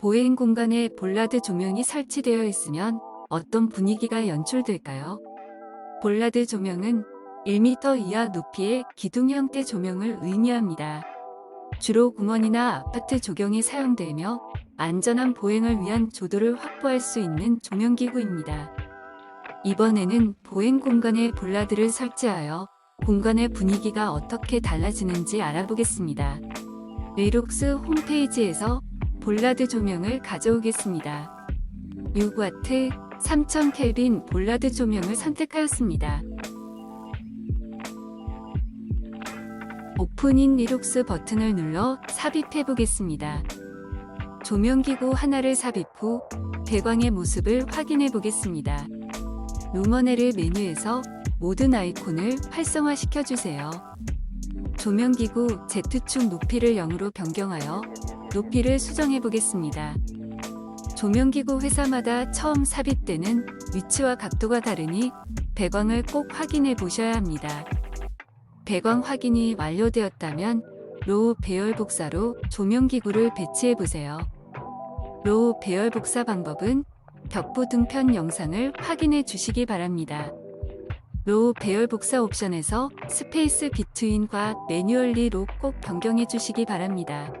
보행 공간에 볼라드 조명이 설치되어 있으면 어떤 분위기가 연출될까요? 볼라드 조명은 1m 이하 높이의 기둥 형태 조명을 의미합니다. 주로 공원이나 아파트 조경에 사용되며 안전한 보행을 위한 조도를 확보할 수 있는 조명기구입니다. 이번에는 보행 공간에 볼라드를 설치하여 공간의 분위기가 어떻게 달라지는지 알아보겠습니다. 레록스 홈페이지에서 볼라드 조명을 가져오겠습니다. 6와트 3000 켈빈 볼라드 조명을 선택하였습니다. 오픈인 리록스 버튼을 눌러 삽입해 보겠습니다. 조명기구 하나를 삽입 후 배광의 모습을 확인해 보겠습니다. 루머네르 메뉴에서 모든 아이콘을 활성화시켜 주세요. 조명기구 Z축 높이를 0으로 변경하여 높이를 수정해 보겠습니다. 조명기구 회사마다 처음 삽입되는 위치와 각도가 다르니 배광을 꼭 확인해 보셔야 합니다. 배광 확인이 완료되었다면 로우 배열 복사로 조명기구를 배치해 보세요. 로우 배열 복사 방법은 벽부 등편 영상을 확인해 주시기 바랍니다. 로우 배열 복사 옵션에서 스페이스 비트윈과 매뉴얼리 로 꼭 변경해 주시기 바랍니다.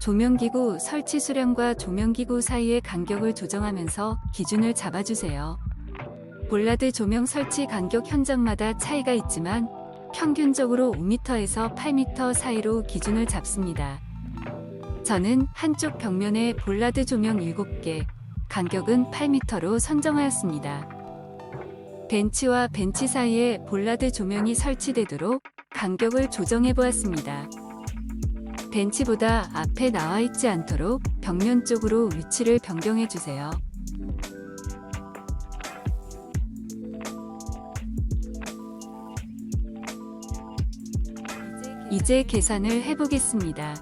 조명기구 설치 수량과 조명기구 사이의 간격을 조정하면서 기준을 잡아주세요. 볼라드 조명 설치 간격 현장마다 차이가 있지만 평균적으로 5m에서 8m 사이로 기준을 잡습니다. 저는 한쪽 벽면에 볼라드 조명 7개, 간격은 8m로 선정하였습니다. 벤치와 벤치 사이에 볼라드 조명이 설치되도록 간격을 조정해 보았습니다. 벤치보다 앞에 나와 있지 않도록 벽면 쪽으로 위치를 변경해 주세요. 이제 계산을 해보겠습니다.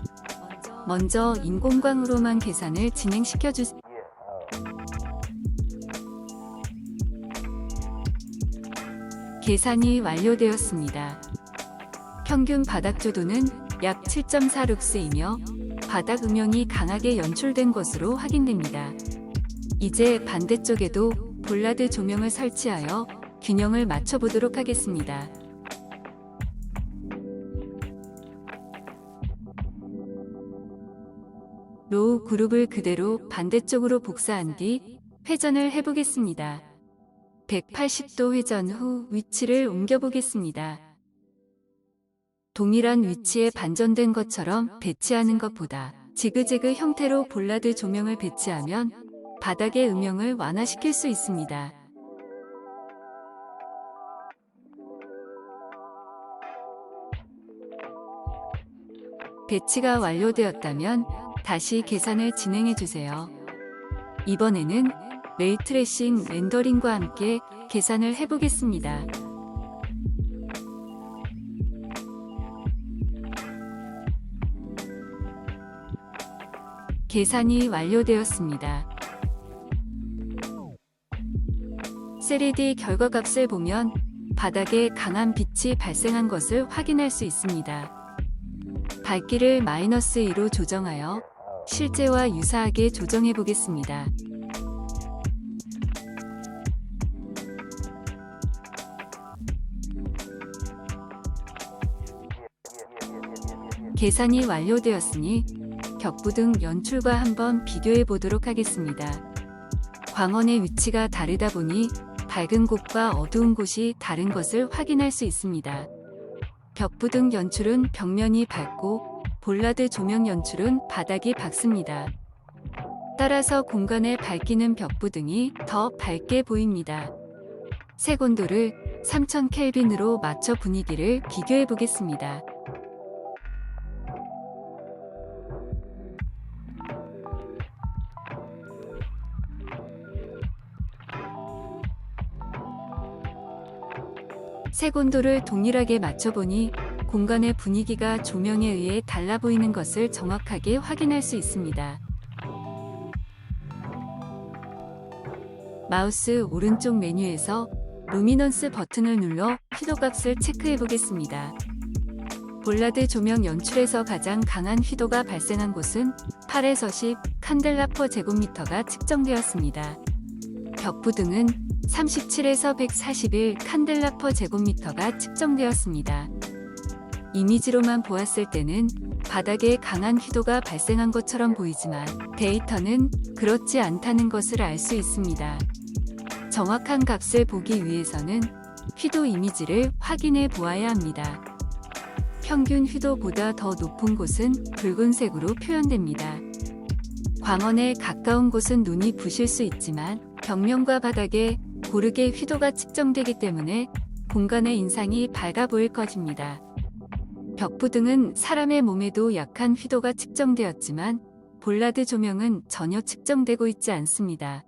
먼저 인공광으로만 계산을 진행시켜 주세요. 계산이 완료되었습니다. 평균 바닥 조도는 약 7.46스이며 바닥 음영이 강하게 연출된 것으로 확인됩니다. 이제 반대쪽에도 볼라드 조명을 설치하여 균형을 맞춰보도록 하겠습니다. 로우 그룹을 그대로 반대쪽으로 복사한 뒤 회전을 해보겠습니다. 180도 회전 후 위치를 옮겨보겠습니다. 동일한 위치에 반전된 것처럼 배치하는 것보다 지그재그 형태로 볼라드 조명을 배치하면 바닥의 음영을 완화시킬 수 있습니다. 배치가 완료되었다면 다시 계산을 진행해 주세요. 이번에는 레이트레싱 렌더링과 함께 계산을 해보겠습니다. 계산이 완료되었습니다. 3D 결과값을 보면 바닥에 강한 빛이 발생한 것을 확인할 수 있습니다. 밝기를 마이너스 2로 조정하여 실제와 유사하게 조정해 보겠습니다. 계산이 완료되었으니 격부 등 연출과 한번 비교해 보도록 하겠습니다. 광원의 위치가 다르다 보니 밝은 곳과 어두운 곳이 다른 것을 확인할 수 있습니다. 벽부 등 연출은 벽면이 밝고 볼라드 조명 연출은 바닥이 밝습니다. 따라서 공간에 밝히는 벽부 등이 더 밝게 보입니다. 색온도를 3000 켈빈으로 맞춰 분위기를 비교해 보겠습니다. 색 온도를 동일하게 맞춰보니 공간의 분위기가 조명에 의해 달라 보이는 것을 정확하게 확인할 수 있습니다. 마우스 오른쪽 메뉴에서 루미넌스 버튼을 눌러 휘도값을 체크해 보겠습니다. 볼라드 조명 연출에서 가장 강한 휘도가 발생한 곳은 8에서 10 칸델라 퍼 제곱미터가 측정되었습니다. 벽부등은 37에서 141 칸델라 퍼 제곱미터가 측정되었습니다. 이미지로만 보았을 때는 바닥에 강한 휘도가 발생한 것처럼 보이지만 데이터는 그렇지 않다는 것을 알 수 있습니다. 정확한 값을 보기 위해서는 휘도 이미지를 확인해 보아야 합니다. 평균 휘도보다 더 높은 곳은 붉은색으로 표현됩니다. 광원에 가까운 곳은 눈이 부실 수 있지만 벽면과 바닥에 고르게 휘도가 측정되기 때문에 공간의 인상이 밝아 보일 것입니다. 벽부 등은 사람의 몸에도 약한 휘도가 측정되었지만 볼라드 조명은 전혀 측정되고 있지 않습니다.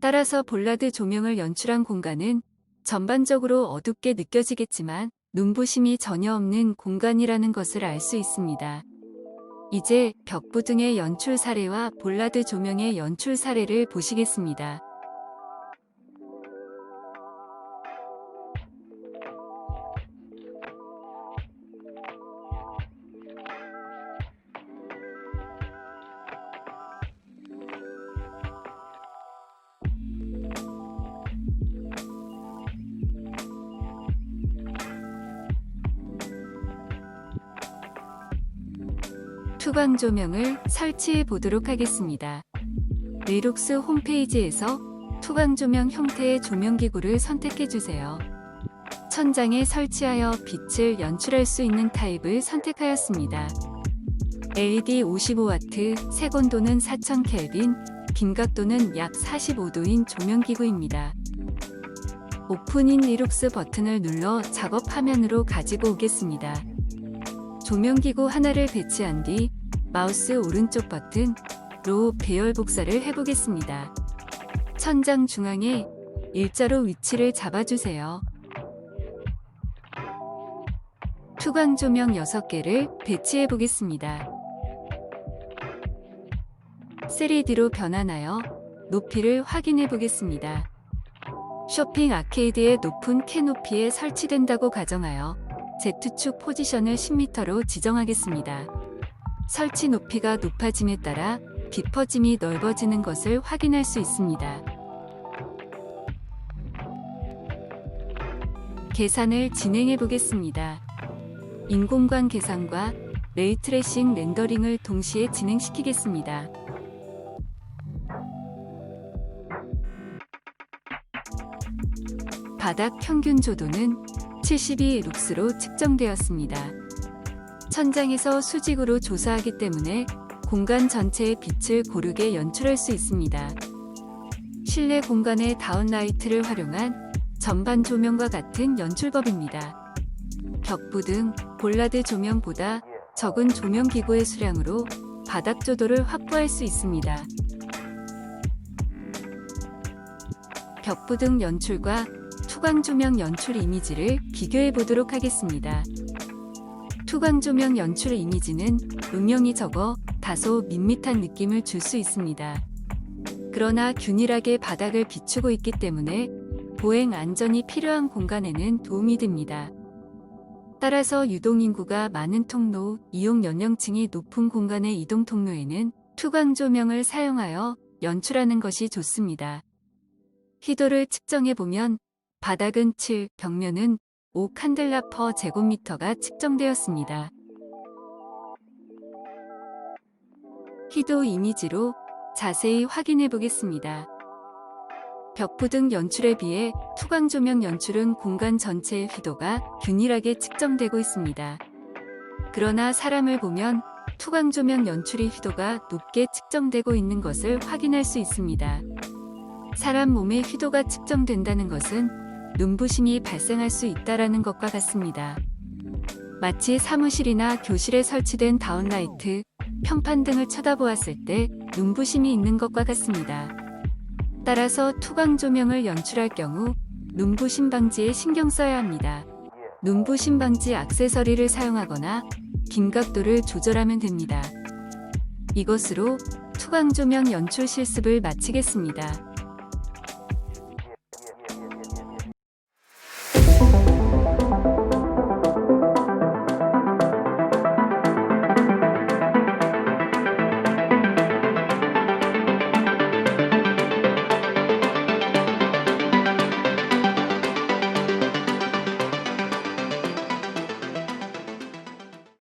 따라서 볼라드 조명을 연출한 공간은 전반적으로 어둡게 느껴지겠지만 눈부심이 전혀 없는 공간이라는 것을 알 수 있습니다. 이제 벽부 등의 연출 사례와 볼라드 조명의 연출 사례를 보시겠습니다. 투광 조명을 설치해 보도록 하겠습니다. 리룩스 홈페이지에서 투광 조명 형태의 조명기구를 선택해 주세요. 천장에 설치하여 빛을 연출할 수 있는 타입을 선택하였습니다. LED 55W, 색온도는 4000켈빈, 빈각도는 약 45도인 조명기구입니다. 오픈인 리룩스 버튼을 눌러 작업 화면으로 가지고 오겠습니다. 조명기구 하나를 배치한 뒤 마우스 오른쪽 버튼로 배열 복사를 해보겠습니다. 천장 중앙에 일자로 위치를 잡아주세요. 투광 조명 6개를 배치해 보겠습니다. 3D로 변환하여 높이를 확인해 보겠습니다. 쇼핑 아케이드의 높은 캐노피에 설치된다고 가정하여 Z축 포지션을 10m로 지정하겠습니다. 설치 높이가 높아짐에 따라 비퍼짐이 넓어지는 것을 확인할 수 있습니다. 계산을 진행해 보겠습니다. 인공관 계산과 레이트레싱 렌더링을 동시에 진행시키겠습니다. 바닥 평균 조도는 72 룩스로 측정되었습니다. 천장에서 수직으로 조사하기 때문에 공간 전체의 빛을 고르게 연출할 수 있습니다. 실내 공간의 다운라이트를 활용한 전반 조명과 같은 연출법입니다. 벽부 등 볼라드 조명보다 적은 조명 기구의 수량으로 바닥 조도를 확보할 수 있습니다. 벽부 등 연출과 투광 조명 연출 이미지를 비교해 보도록 하겠습니다. 투광 조명 연출 이미지는 음영이 적어 다소 밋밋한 느낌을 줄 수 있습니다. 그러나 균일하게 바닥을 비추고 있기 때문에 보행 안전이 필요한 공간에는 도움이 됩니다. 따라서 유동인구가 많은 통로, 이용 연령층이 높은 공간의 이동 통로에는 투광 조명을 사용하여 연출하는 것이 좋습니다. 희도를 측정해 보면 바닥은 7, 벽면은 5 칸델라 퍼 제곱미터가 측정되었습니다. 희도 이미지로 자세히 확인해 보겠습니다. 벽부 등 연출에 비해 투광 조명 연출은 공간 전체의 휘도가 균일하게 측정되고 있습니다. 그러나 사람을 보면 투광 조명 연출의 휘도가 높게 측정되고 있는 것을 확인할 수 있습니다. 사람 몸의 휘도가 측정된다는 것은 눈부심이 발생할 수 있다라는 것과 같습니다. 마치 사무실이나 교실에 설치된 다운라이트, 평판 등을 쳐다보았을 때 눈부심이 있는 것과 같습니다. 따라서 투광 조명을 연출할 경우 눈부심 방지에 신경 써야 합니다. 눈부심 방지 액세서리를 사용하거나 빈각도를 조절하면 됩니다. 이것으로 투광 조명 연출 실습을 마치겠습니다.